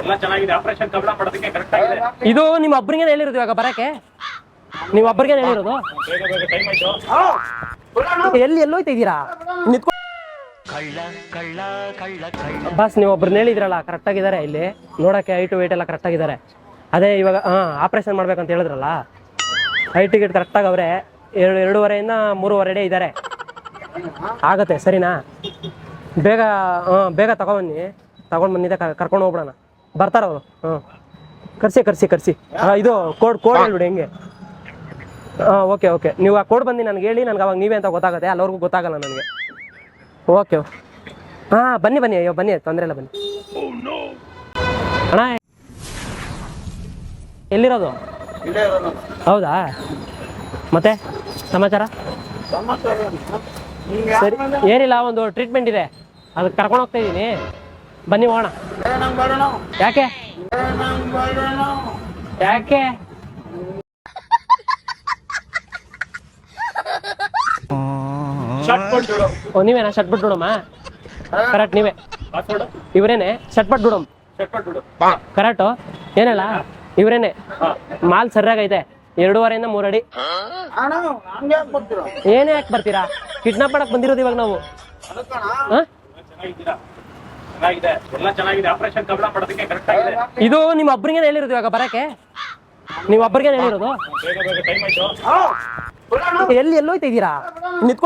ಎಲ್ಲ ಚೆನ್ನಾಗಿದೆ. ಆಪರೇಷನ್ ಕಬ್ಳ ಮಾಡೋದಕ್ಕೆ ಕರೆಕ್ಟ್ ಆಗಿದೆ. ಇದು ನಿಮ್ಮ ಒಬ್ಬರಿಗೆ ಹೇಳಿರೋದು ಇವಾಗ ಬರಕ್ಕೆ? ನೀವು ಒಬ್ಬರಿಗೆ ಹೇಳಿರೋದು? ಬೇಗ ಬೇಗ ಟೈಮ್ ಆಯ್ತು. ಎಲ್ಲಿ ಎಲ್ಲೋಯ್ತಾ ಇದ್ದೀರಾ? ನಿಂತ್ಕೊ ಬಸ್ ನೀವು ಒಬ್ರನ್ನ ಹೇಳಿದ್ರಲ್ಲ ಕರೆಕ್ಟ್ ಆಗಿದ್ದಾರೆ ಇಲ್ಲಿ. ನೋಡಕ್ಕೆ ಹೈಟ್ ವೈಟ್ ಎಲ್ಲ ಕರೆಕ್ಟ್ ಆಗಿದ್ದಾರೆ. ಅದೇ ಇವಾಗ ಹಾ ಆಪರೇಷನ್ ಮಾಡ್ಬೇಕಂತ ಹೇಳಿದ್ರಲ್ಲ? ಹೈಟ್ ಕರೆಕ್ಟ್ ಆಗಿ ಅವ್ರೆ ಎರಡು ಎರಡೂವರೆಯಿಂದ ಮೂರುವರೆ ಡೇ ಇದ್ದಾರೆ. ಆಗತ್ತೆ ಸರಿನಾ? ಬೇಗ ಹಾಂ ಬೇಗ ತಗೊಬನ್ನಿ. ತಗೊಂಡು ಬಂದಿದ್ದೆ ಕರ್ಕೊಂಡು ಹೋಗ್ಬಿಡೋಣ. ಬರ್ತಾರ ಅವರು. ಹ್ಞೂ ಕರ್ಸಿ ಕರ್ಸಿ ಕರ್ಸಿ. ಹಾಂ ಇದು ಕೋಡ್ ಕೋಡ್ ಹೇಳ್ಬಿಡಿ ಹೆಂಗೆ. ಹಾಂ ಓಕೆ ಓಕೆ. ನೀವು ಆ ಕೋಡ್ ಬಂದು ನನಗೆ ಹೇಳಿ ನನಗೆ ಅವಾಗ ನೀವೇ ಅಂತ ಗೊತ್ತಾಗುತ್ತೆ. ಅಲ್ಲವ್ರಿಗೂ ಗೊತ್ತಾಗಲ್ಲ ನನಗೆ. ಓಕೆ ಹಾಂ ಬನ್ನಿ ಬನ್ನಿ. ಅಯ್ಯೋ ಬನ್ನಿ ತೊಂದರೆ ಇಲ್ಲ ಬನ್ನಿ. ಅಣ್ಣ ಎಲ್ಲಿರೋದು? ಹೌದಾ? ಮತ್ತೆ ಸಮಾಚಾರ? ಸರಿ. ಏನಿಲ್ಲ ಒಂದು ಟ್ರೀಟ್ಮೆಂಟ್ ಇದೆ. ಅದಕ್ಕೆ ಕರ್ಕೊಂಡು ಹೋಗ್ತಾ ಇದ್ದೀನಿ. ಬನ್ನಿ ಹೋಗೋಣ. ಯಾಕೆ? ಯಾಕೆ? ಓ, ನೀವೇನಾ? ಶರ್ಟ್ ಬಿಟ್ಟು ಬಿಡಮ್ಮ ಕರೆಕ್ಟ್ ನೀವೇ. ಇವ್ರೇನೆ? ಶರ್ಟ್ ಬಿಟ್ಟು ಬಿಡಮ್ ಕರೆಕ್ಟು ಏನಲ್ಲ? ಇವರೇನೆ? ಮಾಲ್ ಸರಿಯಾಗೈತೆ. ಎರಡೂವರೆಯಿಂದ ಮೂರು ಅಡಿ ಏನೇ ಯಾಕೆ ಬರ್ತೀರಾ? ಕಿಡ್ನಾಪ್ ಮಾಡಕ್ ಬಂದಿರೋದು ಇವಾಗ ನಾವು. ಚೆನ್ನಾಗಿದೆ. ಎಲ್ಲ ಚೆನ್ನಾಗಿದೆ. ಆಪರೇಷನ್ ಕಬ್ಳ ಮಾಡೋದಕ್ಕೆ ಕರೆಕ್ಟ್ ಆಗಿದೆ. ಇದು ನಿಮ್ಮ ಒಬ್ರಿಗೆ ಹೇಳಿರೋದು ಇವಾಗ ಬರಕ್ಕೆ? ನೀವು ಒಬ್ಬರಿಗೆ ಹೇಳಿರೋದು? ಬೇಗ ಬೇಗ ಟೈಮ್ ಆಯ್ತು. ಎಲ್ಲಿ ಎಲ್ಲೋಯ್ತಾ ಇದ್ದೀರಾ? ನಿಂತ್ಕೊ